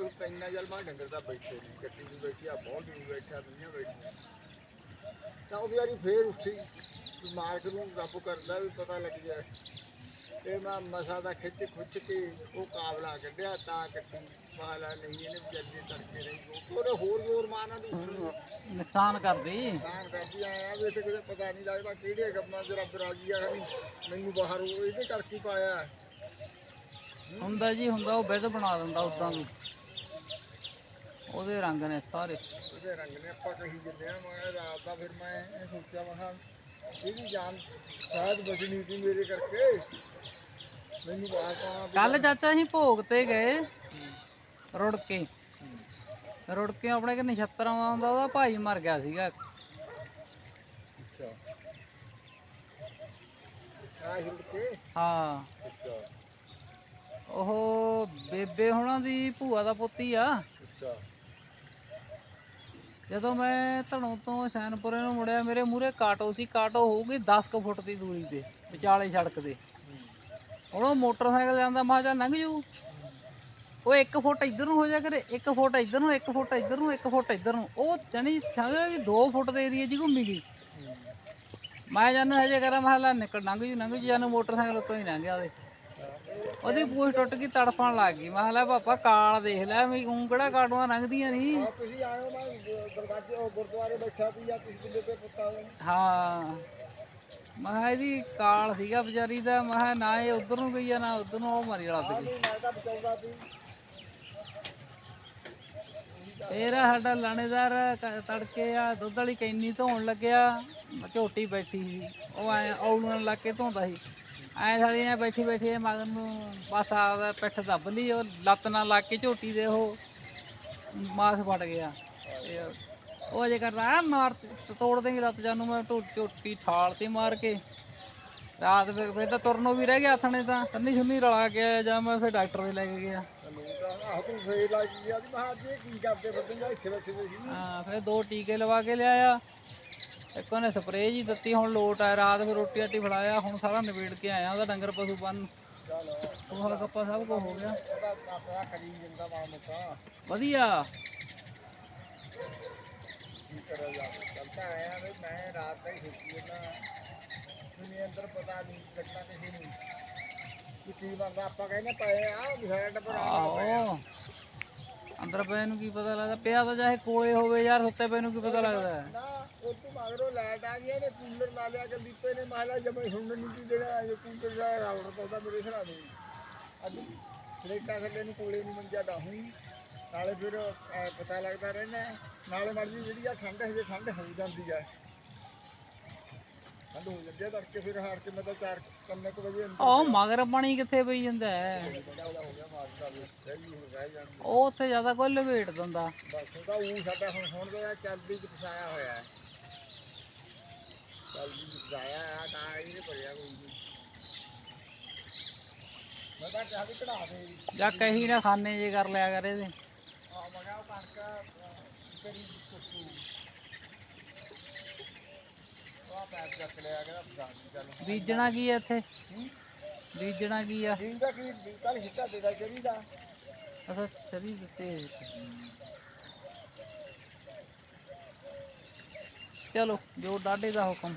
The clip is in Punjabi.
ਇੱਕ ਇੰਨਾ ਜਲ ਮਾ ਡੰਗਰ ਦਾ ਬੈਠੇ ਨੇ ਗੱਡੀ ਵੀ ਬੈਠੀ ਆ ਬਹੁਤ ਵੀ ਬੈਠਾ ਦੁਨੀਆ ਬੈਠੀ ਤਾਂ ਉਹ ਵਿਚਾਰੀ ਫੇਰ ਉੱਠੀ ਵੀ ਮਾਲਕ ਨੂੰ ਰੱਬ ਕਰਦਾ ਵੀ ਪਤਾ ਲੱਗ ਜਾਏ ਤੇ ਮੈਂ ਮਸਾ ਦਾ ਖਿੱਚ ਖੁੱਚ ਕੇ ਉਹ ਕਾਬਲਾ ਕੱਢਿਆ ਤਾਂ ਕੱਟੀ ਮਾਲਾ ਨਹੀਂ ਇਹਨੇ ਵਿਚਾਰੀ ਤੜਕੇ ਰਹੀ ਉਹਨੇ ਹੋਰ ਜ਼ੋਰ ਮਾਰਨਾ ਦੀ ਨੁਕਸਾਨ ਕਰਦੀ ਸਾਨ ਕਰਦੀ ਆਇਆ ਵੀ ਇੱਥੇ ਕਿਤੇ ਪਤਾ ਨਹੀਂ ਲੱਗਦਾ ਕਿਹੜੇ ਕੰਮਾਂ 'ਚ ਰੱਬ ਰਾਜੀ ਆ ਵੀ ਮੈਨੂੰ ਬਾਹਰ ਉਹ ਇਹਦੇ ਕਰਕੇ ਹੀ ਪਾਇਆ। ਹੁੰਦਾ ਜੀ ਹੁੰਦਾ ਉਹ ਬਿੱਧ ਬਣਾ ਦਿੰਦਾ ਉਦਾਂ ਵੀ ਉਹਦੇ ਰੰਗ ਨੇ ਸਾਰੇ। ਉਹਦੇ ਰੰਗ ਨੇ ਆਪਾਂ ਕਹੀ ਜੰਨੇ ਆ ਮੈਂ ਰਾਤ ਦਾ ਫਿਰ ਮੈਂ ਇਹ ਸੋਚਿਆ ਮੈਂ ਕਿਹਾ ਇਹਦੀ ਜਾਨ ਸ਼ਾਇਦ ਬਚਣੀ ਸੀ ਮੇਰੇ ਕਰਕੇ। ਮੈਨੂੰ ਬਾਹਰ। ਕੱਲ ਚਾਚਾ ਅਸੀਂ ਭੋਗ ਤੇ ਗਏ ਰੁੜ ਕੇ ਰੁੜ ਕੇ ਆਪਣੇ ਕਿ ਨਛੱਤਰਾਂ ਆਉਂਦਾ ਉਹਦਾ ਭਾਈ ਮਰ ਗਿਆ ਸੀਗਾ। ਅੱਛਾ। ਹਾਂ। ਅੱਛਾ। ਉਹ ਬੇਬੇ ਹੁਣਾਂ ਦੀ ਭੂਆ ਦਾ ਪੁੱਤੀ ਆ। ਅੱਛਾ। ਜਦੋਂ ਮੈਂ ਧਣੋਂ ਤੋਂ ਸੈਨਪੁਰੇ ਨੂੰ ਮੁੜਿਆ, ਮੇਰੇ ਮੂਹਰੇ ਕਾਟੋ ਸੀ, ਕਾਟੋ ਹੋਊਗੀ 10 ਕੁ ਫੁੱਟ ਦੀ ਦੂਰੀ ਤੇ, ਵਿਚਾਲੇ ਸੜਕ 'ਤੇ। ਹੁਣ ਉਹ ਮੋਟਰਸਾਈਕਲ ਜਾਂਦਾ, ਮੈਂ ਕਿਹਾ ਲੰਘ ਜੂ। ਉਹ 1 ਫੁੱਟ ਇੱਧਰ ਨੂੰ ਹੋ ਜਾ ਕਰੇ 1 ਫੁੱਟ ਇੱਧਰ ਨੂੰ 1 ਫੁੱਟ ਇੱਧਰ ਨੂੰ 1 ਫੁੱਟ ਇੱਧਰ ਨੂੰ। ਉਹ ਜਾਨੀ ਸਮਝਦਾ ਵੀ 2 ਫੁੱਟ ਦੇ ਏਰੀਏ 'ਚ ਘੁੰਮੀ ਗਈ। ਮੈਂ ਜਾਨੂੰ ਹਜੇ ਕਰਾਂ, ਮੈਂ ਨਿਕਲ ਲੰਘ ਜੂ ਲੰਘ ਜੂ, ਜਾਨੂੰ ਮੋਟਰਸਾਈਕਲ ਉੱਤੋਂ ਹੀ ਲੰਘ ਗਿਆ ਉਹਦੇ। ਉਹਦੀ ਪੂਛ ਟੁੱਟ ਗਈ ਤੜਫਣ ਲੱਗ ਗਈ। ਮੈਂ ਲੈ ਪਾਪਾ ਕਾਲ ਦੇਖ ਲੈ ਵੀ ਊਂ ਕਿਹੜਾ ਕਾਟੂਆਂ ਲੰਘਦੀਆਂ ਨਹੀਂ ਤੁਸੀਂ ਹੋ ਮੈਂ ਦਰਵਾਜ਼ੇ ਉਹ ਗੁਰਦੁਆਰੇ ਬੈਠਾ ਸੀ ਜਾਂ ਤੁਸੀਂ ਕਿੰਨੇ ਤੇ ਪੁੱਤਾ ਹਾਂ। ਮੈਂ ਕਿਹਾ ਇਹਦੀ ਕਾਲ ਸੀਗਾ ਵਿਚਾਰੀ ਦਾ ਮੈਂ ਕਿਹਾ ਨਾ ਇਹ ਉਧਰ ਨੂੰ ਗਈ ਆ ਨਾ ਉਧਰ ਨੂੰ ਉਹ ਮਰੀ ਮੈਂ ਤਾਂ ਬਚਾਉਂਦਾ ਸੀ। ਤੇਰਾ ਸਾਡਾ ਲਾਣੇਦਾਰ ਤੜਕੇ ਆ ਦੁੱਧ ਵਾਲੀ ਕੈਨੀ ਧੋਣ ਲੱਗਿਆ ਝੋਟੀ ਬੈਠੀ ਸੀ। ਉਹ ਐ ਔਲੂਆਂ ਲਾ ਕੇ ਧੋਂਦਾ ਸੀ। ਐ ਸਾਲੀ ਨੇ ਬੈਠੀ ਬੈਠੀ ਮਗਰ ਨੂੰ ਬਸ ਆ ਪਿੱਠ ਦੱਬ ਲਈ ਉਹ ਲੱਤ ਨਾਲ ਲਾ ਕੇ ਝੋਟੀ ਦੇ ਉਹ ਮਾਸ ਫਟ ਗਿਆ। ਤੇ ਉਹ ਅਜੇ ਕਰ ਰਹਾ ਮਾਰ ਤੋੜ ਦੇਂਗੇ ਲੱਤ ਜਾਨੂੰ ਮੈਂ ਝੋਟੀ ਠਾਲ ਤੇ ਮਾਰ ਕੇ। ਰਾਤ ਫਿਰ ਫਿਰ ਤਾਂ ਤੁਰਨੋਂ ਵੀ ਰਹਿ ਗਿਆ ਥਣੇ ਤਾਂ ਕੰਨੀ ਸੁੰਨੀ ਰਲਾ ਕੇ ਆਇਆ ਜਾਂ ਮੈਂ ਫਿਰ ਡਾਕਟਰ ਦੇ ਲੈ ਕੇ ਗਿਆ। ਆਹ ਤੂੰ ਫੇਰ ਲੱਗ ਗਿਆ ਜੀ ਮੈਂ ਅੱਜ ਇਹ ਕੀ ਕਰਦੇ ਫਿਰਦੇ ਜਾਂ ਇੱਥੇ ਬੈਠੇ ਹੋਏ ਸੀ। ਹਾਂ ਫਿਰ ਦੋ ਟੀਕੇ ਲਵਾ ਕੇ ਲਿਆਇਆ। ਇੱਕ ਉਹਨੇ ਸਪਰੇਅ ਜੀ ਦਿੱਤੀ, ਹੁਣ ਲੋਟ ਆ, ਰਾਤ ਫਿਰ ਰੋਟੀ ਆਟੀ ਫੜਾਇਆ, ਹੁਣ ਸਾਰਾ ਨਿਬੇੜ ਕੇ ਆਇਆ ਉਹਦਾ ਡੰਗਰ ਪਸ਼ੂ ਬੰਨ। ਉਹ ਹਲ ਕੱਪਾ ਸਭ ਕੁਝ ਹੋ ਗਿਆ। ਵਧੀਆ। ਕੀ ਆਇਆ ਵੀ ਮੈਂ ਰਾਤ ਦਾ ਹੀ ਸੋਚੀ ਜਾਂਦਾ ਦੁਨੀਆ ਅੰਦਰ ਪਤਾ ਨਹੀਂ ਕੱਟਣਾ ਕਿਸੇ ਨੂੰ ਕੀ ਬਣਦਾ ਆਪਾਂ ਕਹਿੰਦੇ ਪਏ ਆ ਵਿਹੜ ਪਰ ਆ ਅੰਦਰ ਪਏ ਨੂੰ ਕੀ ਪਤਾ ਲੱਗਦਾ? ਪਿਆ ਤਾਂ ਚਾਹੇ ਕੋਲੇ ਹੋਵੇ ਯਾਰ, ਸੁੱਤੇ ਪਏ ਨੂੰ ਕੀ ਪਤਾ ਲੱਗਦਾ? ਨਾ, ਉਹ ਤੋਂ ਮਗਰੋਂ ਲਾਈਟ ਆ ਗਈ ਨੇ ਕੂਲਰ ਲਾ ਲਿਆ ਗੰਦੀਪੇ ਨੇ ਮਹਲਾ ਜਮੇ ਹੁਣ ਨਹੀਂ ਕੀ ਦੇਣਾ ਇਹ ਕੂਲਰ ਦਾ ਰਾਵੜ ਪਾਉਂਦਾ ਮੇਰੇ ਘਰਾਂ ਨੂੰ ਅੱਜ ਫਲੇਟਾ ਥੱਲੇ ਨੂੰ ਕੋਲੇ ਨੂੰ ਮੰਜਾ ਡਾਹੂੰ, ਨਾਲੇ ਫਿਰ ਪਤਾ ਲੱਗਦਾ ਰਹਿਣਾ ਨਾਲੇ ਮਰਜ਼ੀ ਜਿਹੜੀ ਆ ਠੰਡ, ਹਜੇ ਠੰਡ ਹੋ ਜਾਂਦੀ ਆ। ਠੰਡ ਹੋ ਜਾਂਦੀ ਆ ਤੜਕੇ ਫਿਰ ਹਾਰ ਕੇ ਮੈਂ ਤਾਂ 4 ਕੰਨੇ ਕੁ ਵਜੇ ਅੰਦਰ ਉਹ ਮਗਰ ਪਾਣੀ ਕਿੱਥੇ ਪਈ ਜਾਂਦਾ ਹੈ? ਬੜਾ ਉਹਦਾ ਗਿਆ ਰਹਿ ਉਹ ਉੱਥੇ ਜ਼ਿਆਦਾ ਕੋਈ ਲਵੇਟ ਦਿੰਦਾ। ਬਸ ਉਹਦਾ ਉਹ ਸਾਡਾ ਹੁਣ ਹੁਣ ਦਾ ਚੱਲਦੀ ਚ ਫਸਾਇਆ ਹੋਇਆ ਹੈ। ਚੱਲਦੀ ਚ ਫਸਾਇਆ ਆ ਤਾਂ ਇਹਨੇ ਭਰਿਆ ਕੋਈ ਨਹੀਂ ਮੈਂ ਤਾਂ ਕਿਹਾ ਵੀ ਕਢਾ ਦੇ। ਜਾਂ ਕਹੀ ਨਾ ਖਾਨੇ ਜੇ ਕਰ ਲਿਆ ਕਰ ਇਹਦੇ। ਆ ਕਣਕ ਅਹ, ਕੁੱਤੂ ਆ ਪੈਰ ਚੱਕ ਲਿਆ ਕਹਿੰਦਾ ਫਸਾ ਦੀ ਚੱਲ ਬੀਜਣਾ ਕੀ ਆ ਇੱਥੇ? ਬੀਜਣਾ ਕੀ ਆ? ਠੀਕ ਕੀ ਕੱਲ ਹਿੱਸਾ ਦੇਦਾ ਚਰੀ ਦਾ ਅਸਾਂ ਚਰੀ ਦਿੱਤੇ ਚਲੋ, ਜੋ ਡਾਡੇ ਦਾ ਹੁਕਮ।